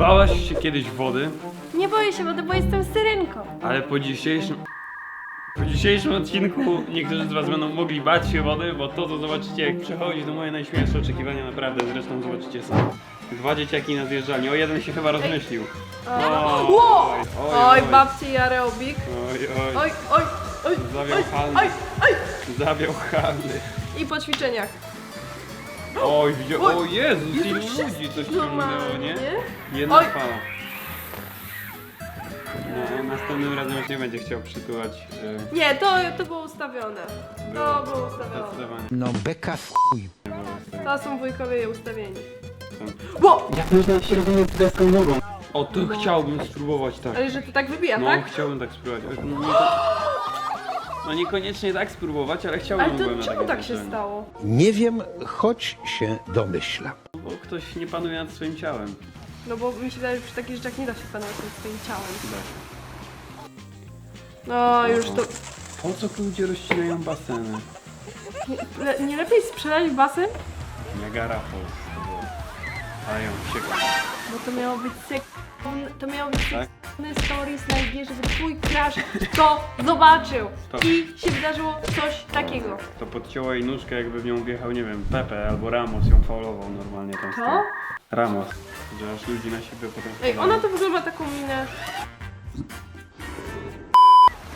Bałaś się kiedyś wody, Nie boję się wody, bo jestem syrenką. ale po dzisiejszym... Po dzisiejszym odcinku niektórzy z was będą mogli bać się wody, bo to co zobaczycie jak przechodzi to moje najśmielsze oczekiwania naprawdę, zresztą zobaczycie sami. Dwa dzieciaki na zjeżdżalni, o jeden się chyba rozmyślił. O, oj, Oj, babci i aerobik. Oj, oj, Oj, oj, oj, Zawiał oj, oj, oj. zawiał. I po ćwiczeniach. Oj, widział, Oj, o Jezus, Jezu, ilu ludzi coś ciągnęło, nie? Jedna Oj. fala. No, następnym razem już nie będzie chciał przytulać. Yy, Nie, to, to było ustawione. To było ustawione. zdecydowanie. No beka w chuj. To są wujkowie ustawieni. Są- Ło! Ja też tak się rozumiem z deską nogą. O, to chciałbym spróbować tak. Ale że to tak wybija, No, tak? chciałbym tak spróbować. No, nie, no niekoniecznie tak spróbować, ale chciałbym Ale to czemu takie tak się stało? Nie wiem, choć się domyślam. Bo ktoś nie panuje nad swoim ciałem. No bo mi się wydaje, że przy takich rzeczach nie da się panować nad swoim ciałem. Tak. No już to... Po co ludzie rozcinają baseny? Nie, le, nie lepiej sprzedać basen? Niagara Falls Ale ją wściekła. Bo to miało być sek... To miało być Tak? sekretny stories na IG, żeby twój crush to zobaczył. Stop. I się wydarzyło coś takiego. To podcięło jej nóżkę, jakby w nią wjechał, nie wiem, Pepe albo Ramos ją faulował normalnie tam z tyłu. Ramos. Że aż ludzi na siebie potem Ej, ona to wygląda taką minę.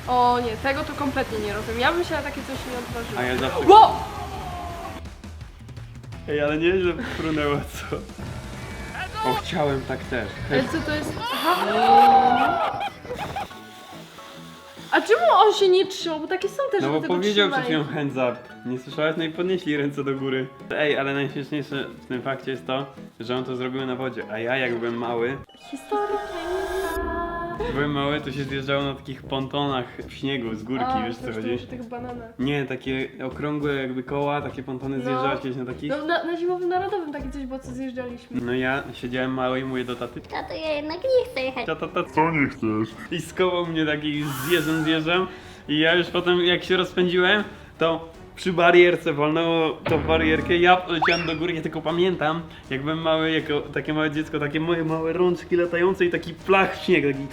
O nie, tego to kompletnie nie rozumiem. Ja bym się na takie coś nie odważyła. A ja zawsze... Ło! Ej, ale nie, że frunęła, co? O, chciałem tak też. Ale co to jest? Aha. A czemu on się nie trzymał? Bo takie są też, No że bo tego powiedział przed trzymają. chwilą hands up. Nie słyszałaś? No i podnieśli ręce do góry. Ej, ale najśmieszniejsze w tym fakcie jest to, że on to zrobił na wodzie, a ja jak byłem mały, Historia byłem mały, to się zjeżdżało na takich pontonach w śniegu z górki, A, wiesz co chodzi? tych bananach. Nie, takie okrągłe jakby koła, takie pontony No. zjeżdżałaś kiedyś na takich? No na, na zimowym narodowym takie coś było, co zjeżdżaliśmy. No ja siedziałem mały i mówię do taty, Tato, ja jednak nie chcę jechać. tata, tata, co nie chcesz? I skował mnie taki zjeżdżam, zjeżdżam i ja już potem jak się rozpędziłem, to przy barierce walnęło w barierkę, ja poleciałem do góry, ja tylko pamiętam, jak byłem mały, jako takie małe dziecko, takie moje małe rączki latające i taki plach śnieg, taki...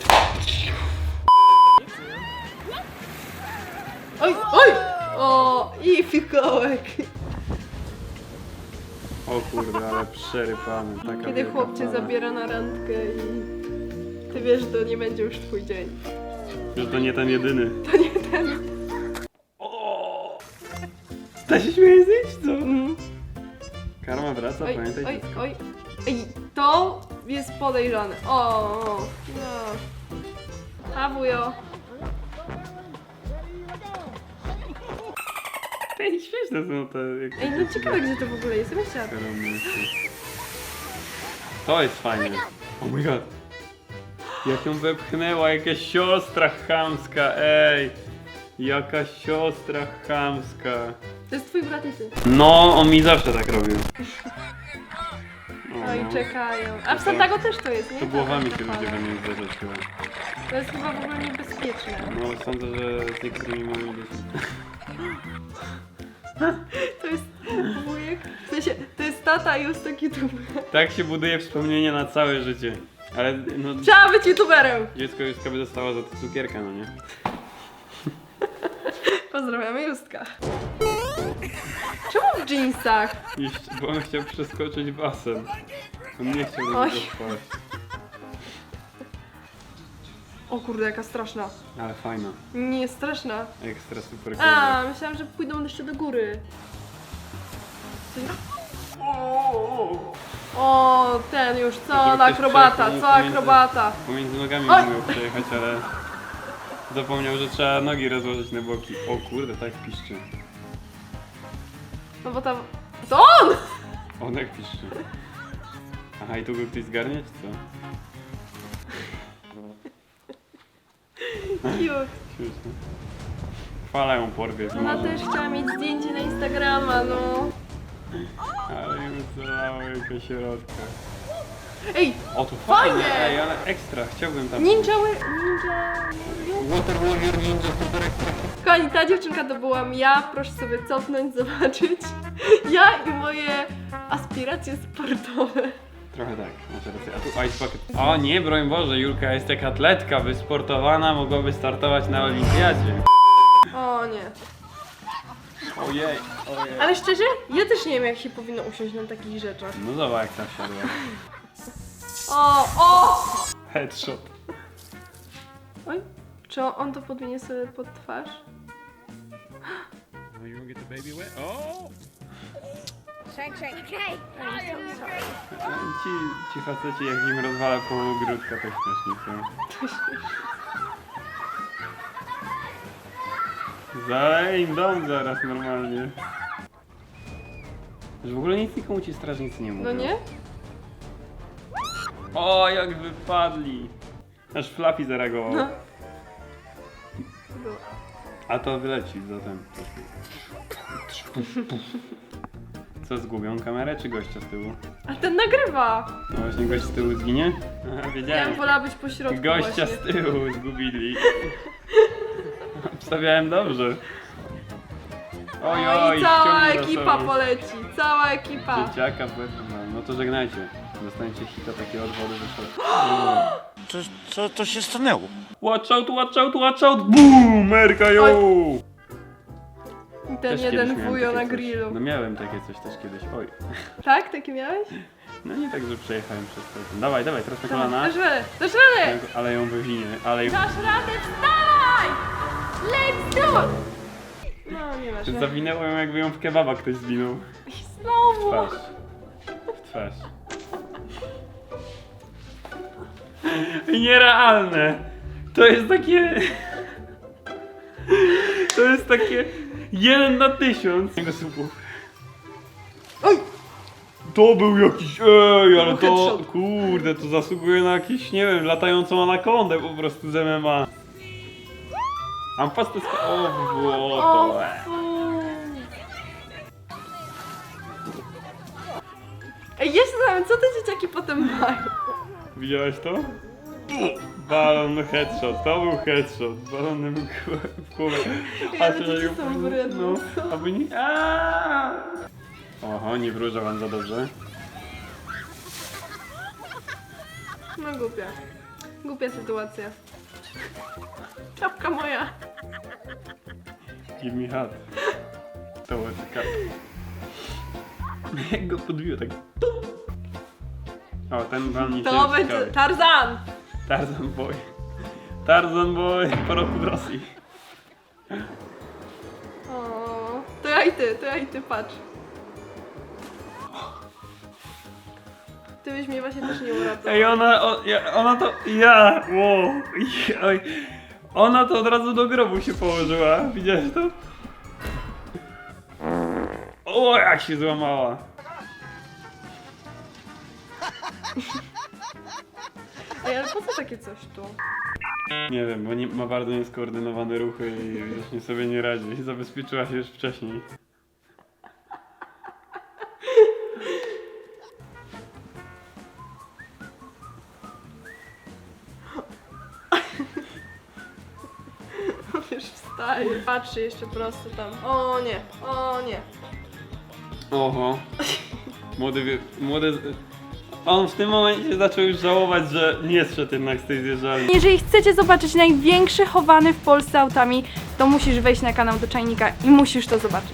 Oj, oj! O, i fikołek. O kurde, ale przerypany, taka Kiedy wielka chłop cię fala. zabiera na randkę i ty wiesz, że to nie będzie już twój dzień. Że to nie ten jedyny. To nie ten. Ta się śmieje zjeść, co? Mm. Karma wraca, Oj, pamiętaj. oj, oj. Ej, to jest podejrzane. O, o, no. A wujo. Ej, śmieszne są te... jak- Ej, no ciekawe gdzie to w ogóle jest. Ja bym chciała. To jest fajne. Oh my god. Jak ją wepchnęła, jakaś siostra chamska, ej. Jaka siostra chamska. To jest twój brat i ty. No, on mi zawsze tak robił. O, No no. czekają. A w Santago też to jest, nie? To głowami się Taka ludzie fala. będą zderzać chyba. To jest chyba w ogóle niebezpieczne. No, sądzę, że z niektórymi małymi dziećmi. To jest wujek. W sensie, to jest tata i taki youtuber. Tak się buduje wspomnienia na całe życie. Ale no, Trzeba być youtuberem! dziecko już by dostała za to cukierka, no nie? Pozdrawiamy Justka. Czemu w jeansach? Jeszcze, bo on chciał przeskoczyć basen. On nie chciał do Oj. niego wpaść. O kurde, jaka straszna. Ale fajna. Nie straszna. Ekstra super A, myślałam, że pójdą jeszcze do góry. Nie? O, ten już, co Żeby na ktoś akrobata, przejechał co akrobata. Pomiędzy nogami Oj! umiał przejechać, ale zapomniał, że trzeba nogi rozłożyć na boki. O kurde, tak piszczy. No bo tam... To on! On jak piszczy. Aha, i tu go ktoś zgarnie, czy co? Cute. Śmieszne. Fala ją porwie. Ona może. też chciała mieć zdjęcie na Instagrama, no. Ale już zalało jaka środka. Ej, O, tu fajnie! Fajnie! Ej, ale ekstra, chciałbym tam... ninja... Ninja... Water Warrior Ninja Super Extra. Kochani, ta dziewczynka to byłam ja, proszę sobie cofnąć, zobaczyć. Ja i moje aspiracje sportowe. Trochę tak, masz rację. A tu Ice Bucket. O nie, broń Boże, Julka jest jak atletka, wysportowana, mogłaby startować na olimpiadzie. O nie. Ojej, ojej. Ale szczerze, ja też nie wiem jak się powinno usiąść na takich rzeczach. No zobacz jak tam wsiadła. O, o! Headshot. Oj, czy on, to podwinie sobie pod twarz? No you get the baby wet? O! Ci, ci faceci jak im rozwala połowę ogródka, to śmiesznie są. Zalej im dom zaraz normalnie. Że w ogóle nic nikomu ci strażnicy nie mówią. No nie? O, jak wypadli! Aż Flappy zareagował. No. A to wyleci zatem. Co, zgubią kamerę czy gościa z tyłu? A ten nagrywa! No właśnie gość z tyłu zginie? Aha, Ja wiedziałem. bym wolała być po środku Gościa właśnie. z tyłu zgubili. Obstawiałem dobrze. Oj, No oj, i cała za ekipa sobą. poleci, cała ekipa. Dzieciaka, błędna. No to żegnajcie. Dostaniecie hita takiego od wody. Co, co to się stanęło? Watch out, watch out, watch out! Boom! Merka! I ten Też kiedyś jeden miałem wujo takie na coś. grillu. No miałem takie coś też kiedyś. Oj. Tak? Takie miałeś? No nie tak, że przejechałem przez to. Dawaj, dawaj, teraz na kolana. Dasz radę, dasz radę! Ale ją wywinie, ale ją... Dasz radę, wstawaj! Let's do it! No, nie masz. Zawinęło ją jakby ją w kebaba ktoś zwinął. W Znowu! twarz. W twarz. Nierealne! To jest takie... To jest takie... Jeden na tysiąc. Jego słupów. Oj! To był jakiś... Ej, ale to... Kurde, to zasługuje na jakiś, nie wiem, latającą anakondę po prostu z MMA. Mam pastę z... O, było O, to... fu. Ej, ja się zastanawiam, co te dzieciaki potem mają? Widziałeś to? Balon headshot, to był headshot. Balonem w głowę. Ale się niego- są wredne. No, aby nie... Aaaa! Oho, nie wróżę wam za dobrze. No głupia. Głupia sytuacja. Czapka moja. Give me hat. To łyka. Jak go podbiło tak... O, ten wam nie To będzie Tarzan! Tarzan boy. Tarzan boy po roku w Rosji. O, to ja i ty, to ja i ty, patrz. Ty byś mnie właśnie też nie uratował. Ej, ona, o, ja, ona to, ja, wow, oj, ona to od razu do grobu się położyła, widziałeś to? O, jak się złamała. Ej, ale po co takie coś tu? Nie wiem, bo nie, ma bardzo nieskoordynowane ruchy i widocznie sobie nie radzi. Zabezpieczyła się już wcześniej. Już wstaje. Patrzy jeszcze prosto tam. O nie, o nie. Oho. Młody, wie- młody, on w tym momencie zaczął już żałować, że nie zszedł jednak z tej zjeżdżalni. Jeżeli chcecie zobaczyć największy chowany w Polsce autami, to musisz wejść na kanał do Czajnika i musisz to zobaczyć.